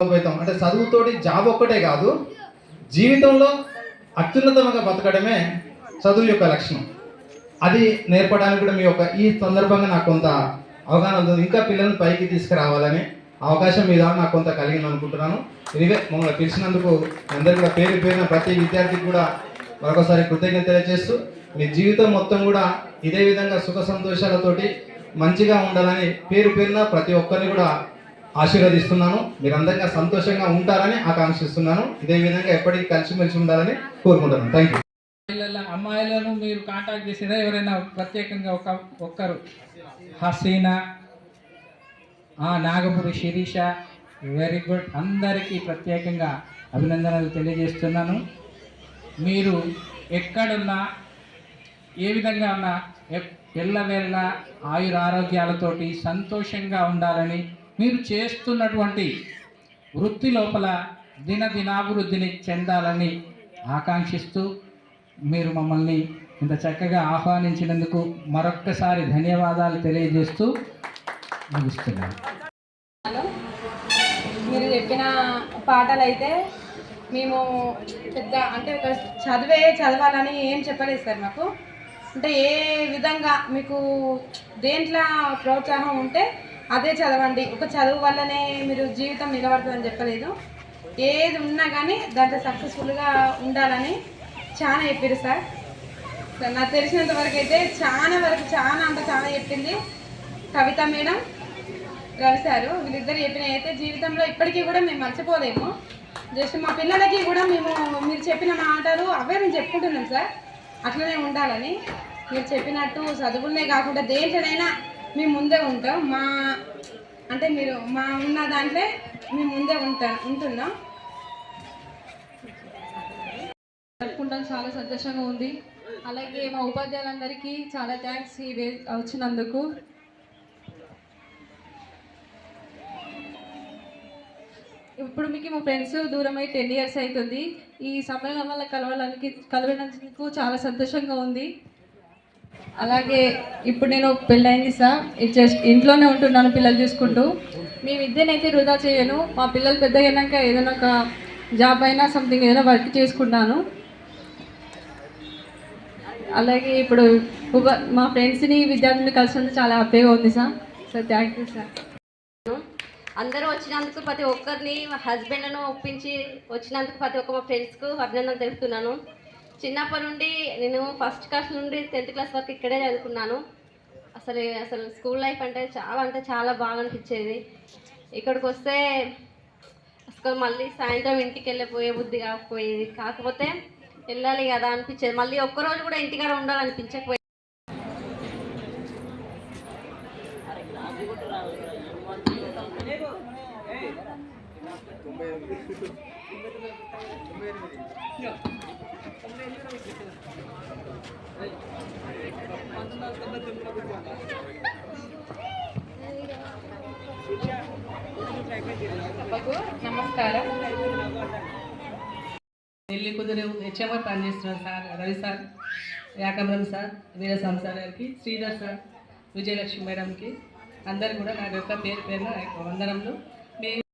బలోపేతం అంటే చదువుతోటి జాబ్ ఒక్కటే కాదు జీవితంలో అత్యున్నతంగా బతకడమే చదువు యొక్క లక్షణం. అది నేర్పడానికి కూడా మీ యొక్క ఈ సందర్భంగా నాకు కొంత అవగాహన ఉంది. ఇంకా పిల్లల్ని పైకి తీసుకురావాలని అవకాశం మీద నాకు కొంత కలిగింది అనుకుంటున్నాను. ఇదివే మమ్మల్ని పిలిచినందుకు అందరికీ కూడా పేరు పేరున ప్రతి విద్యార్థికి కూడా మరొకసారి కృతజ్ఞత తెలియజేస్తూ మీ జీవితం మొత్తం కూడా ఇదే విధంగా సుఖ సంతోషాలతోటి మంచిగా ఉండాలని పేరు పేరున ప్రతి ఒక్కరిని కూడా ఆశీర్వదిస్తున్నాను. మీరందరిగా సంతోషంగా ఉంటారని ఆకాంక్షిస్తున్నాను. ఇదే విధంగా ఎప్పటికీ కలిసిమెలిసి ఉండాలని కోరుకుంటున్నాను. థ్యాంక్ యూ అమ్మాయిలను మీరు కాంటాక్ట్ చేసినా ఎవరైనా ప్రత్యేకంగా ఒక ఒక్కరు. హసీనా ఆ, నాగపురి శిరీష వెరీ గుడ్ అందరికీ ప్రత్యేకంగా అభినందనలు తెలియజేస్తున్నాను. మీరు ఎక్కడున్నా ఏ విధంగా ఉన్నా ఎప్- ఆయుర ఆరోగ్యాలతోటి సంతోషంగా ఉండాలని మీరు చేస్తున్నటువంటి వృత్తి లోపల దినదినాభివృద్ధిని చెందాలని ఆకాంక్షిస్తూ మీరు మమ్మల్ని ఇంత చక్కగా ఆహ్వానించినందుకు మరొక్కసారి ధన్యవాదాలు తెలియజేస్తూ ముగిస్తున్నాను. మీరు చెప్పిన పాటలు అయితే మేము పెద్ద అంటే ఒక చదివే చదవాలని ఏం చెప్పలేదు సార్ మాకు. అంటే ఏ విధంగా మీకు దేంట్లో ప్రోత్సాహం ఉంటే అదే చదవండి. ఒక చదువు వల్లనే మీరు జీవితం నిలబడుతుందని చెప్పలేదు. ఏది ఉన్నా కానీ దాంట్లో సక్సెస్ఫుల్గా ఉండాలని చాలా చెప్పారు సార్. సార్ నాకు తెలిసినంత వరకు అయితే చాలా వరకు చాలా అంటే చాలా చెప్పింది కవిత మేడం రవి సారు. వీళ్ళిద్దరు చెప్పిన అయితే జీవితంలో ఇప్పటికీ కూడా మేము మర్చిపోలేము. జస్ట్ మా పిల్లలకి కూడా మేము మీరు చెప్పిన మాటలు అవే మేము చెప్పుకుంటున్నాం సార్. అట్లనే ఉండాలని మీరు చెప్పినట్టు చదువులనే కాకుండా దేంట్లోనైనా మేము ముందే ఉంటాం. మా అంటే మీరు మా ఉన్న దాంట్లో మేము ముందే ఉంటాం ఉంటున్నాం జరుపుకుంటాం. చాలా సంతోషంగా ఉంది. అలాగే మా ఉపాధ్యాయులందరికీ చాలా థ్యాంక్స్ ఈ వే వచ్చినందుకు. ఇప్పుడు మీకు మా ఫ్రెండ్స్ దూరం అయి టెన్ ఇయర్స్ అవుతుంది. ఈ సమయం వల్ల కలవడానికి కలవడానికి చాలా సంతోషంగా ఉంది. అలాగే ఇప్పుడు నేను పెళ్ళైంది సార్. జస్ట్ ఇంట్లోనే ఉంటున్నాను పిల్లలు చూసుకుంటూ. మీ విద్యనైతే వృధా చేయను. మా పిల్లలు పెద్ద అయినాక ఏదైనా ఒక జాబ్ అయినా సంథింగ్ ఏదైనా వర్క్ చేసుకుంటాను. అలాగే ఇప్పుడు మా ఫ్రెండ్స్ని విద్యార్థులను కలిసినందుకు చాలా హ్యాపీగా ఉంది sir. Sir thank you sir అందరూ వచ్చినందుకు ప్రతి ఒక్కరిని హస్బెండ్ను ఒప్పించి వచ్చినందుకు ప్రతి ఒక్క మా ఫ్రెండ్స్కు అభినందన తెలుపుతున్నాను. చిన్నప్పటి నుండి నేను ఫస్ట్ క్లాస్ నుండి టెన్త్ క్లాస్ వరకు ఇక్కడే చదువుకున్నాను. అసలు అసలు స్కూల్ లైఫ్ అంటే చాలా అంటే చాలా బాగా అనిపించేది. ఇక్కడికి వస్తే అసలు మళ్ళీ సాయంత్రం ఇంటికి వెళ్ళిపోయే బుద్ధి కాకపోయేది. కాకపోతే వెళ్ళాలి కదా అనిపించేది. మళ్ళీ ఒక్కరోజు కూడా ఇంటికాడ ఉండాలనిపించకపోయేది. సభకు నమస్కారం. ఢిల్లీ కుదిరే హెచ్ఎంఆర్ పనిచేస్తున్నారు sir Ravi sir Yakamaram sir Veeraswamy sir గారికి శ్రీధర్ సార్ విజయలక్ష్మి మేడంకి. అందరు కూడా నా యొక్క పేరు పేరున వందనంలో